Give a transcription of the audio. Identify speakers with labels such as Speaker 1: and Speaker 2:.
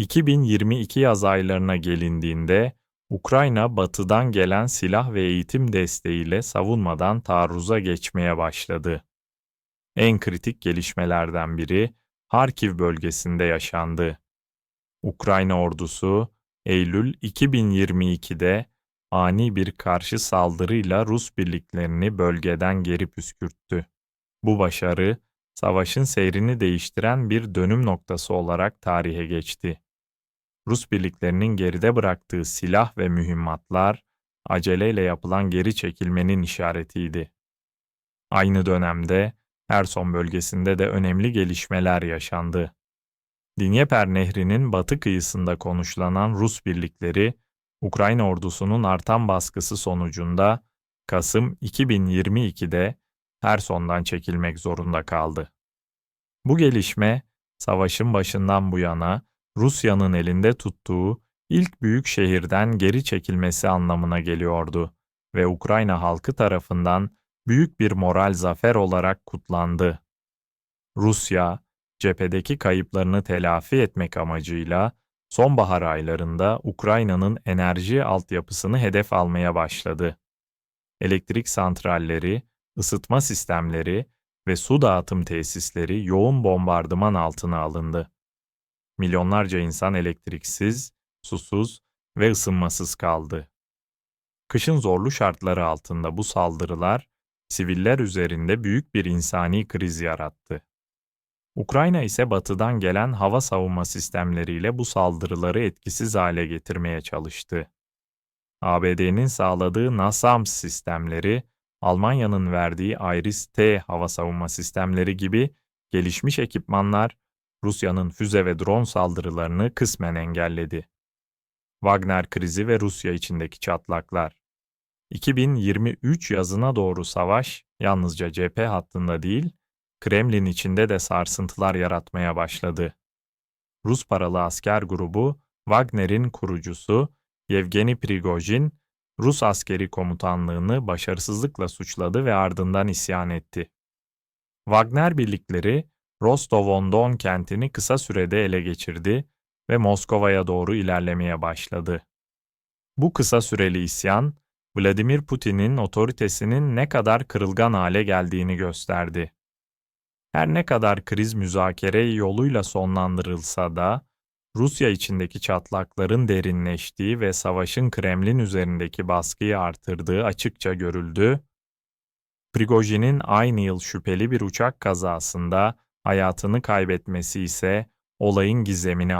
Speaker 1: 2022 yaz aylarına gelindiğinde Ukrayna batıdan gelen silah ve eğitim desteğiyle savunmadan taarruza geçmeye başladı. En kritik gelişmelerden biri Harkiv bölgesinde yaşandı. Ukrayna ordusu Eylül 2022'de ani bir karşı saldırıyla Rus birliklerini bölgeden geri püskürttü. Bu başarı, savaşın seyrini değiştiren bir dönüm noktası olarak tarihe geçti. Rus birliklerinin geride bıraktığı silah ve mühimmatlar, aceleyle yapılan geri çekilmenin işaretiydi. Aynı dönemde Herson bölgesinde de önemli gelişmeler yaşandı. Dnieper Nehri'nin batı kıyısında konuşlanan Rus birlikleri, Ukrayna ordusunun artan baskısı sonucunda Kasım 2022'de Herson'dan çekilmek zorunda kaldı. Bu gelişme, savaşın başından bu yana Rusya'nın elinde tuttuğu ilk büyük şehirden geri çekilmesi anlamına geliyordu ve Ukrayna halkı tarafından büyük bir moral zafer olarak kutlandı. Rusya, cephedeki kayıplarını telafi etmek amacıyla sonbahar aylarında Ukrayna'nın enerji altyapısını hedef almaya başladı. Elektrik santralleri, ısıtma sistemleri ve su dağıtım tesisleri yoğun bombardıman altına alındı. Milyonlarca insan elektriksiz, susuz ve ısınmasız kaldı. Kışın zorlu şartları altında bu saldırılar siviller üzerinde büyük bir insani kriz yarattı. Ukrayna ise batıdan gelen hava savunma sistemleriyle bu saldırıları etkisiz hale getirmeye çalıştı. ABD'nin sağladığı NASAMS sistemleri, Almanya'nın verdiği Iris-T hava savunma sistemleri gibi gelişmiş ekipmanlar Rusya'nın füze ve drone saldırılarını kısmen engelledi. Wagner krizi ve Rusya içindeki çatlaklar 2023 yazına doğru savaş yalnızca cephe hattında değil, Kremlin içinde de sarsıntılar yaratmaya başladı. Rus paralı asker grubu Wagner'in kurucusu Yevgeni Prigojin, Rus askeri komutanlığını başarısızlıkla suçladı ve ardından isyan etti. Wagner birlikleri Rostov-on-Don kentini kısa sürede ele geçirdi ve Moskova'ya doğru ilerlemeye başladı. Bu kısa süreli isyan, Vladimir Putin'in otoritesinin ne kadar kırılgan hale geldiğini gösterdi. Her ne kadar kriz müzakere yoluyla sonlandırılsa da, Rusya içindeki çatlakların derinleştiği ve savaşın Kremlin üzerindeki baskıyı artırdığı açıkça görüldü. Prigojin'in aynı yıl şüpheli bir uçak kazasında hayatını kaybetmesi ise olayın gizemini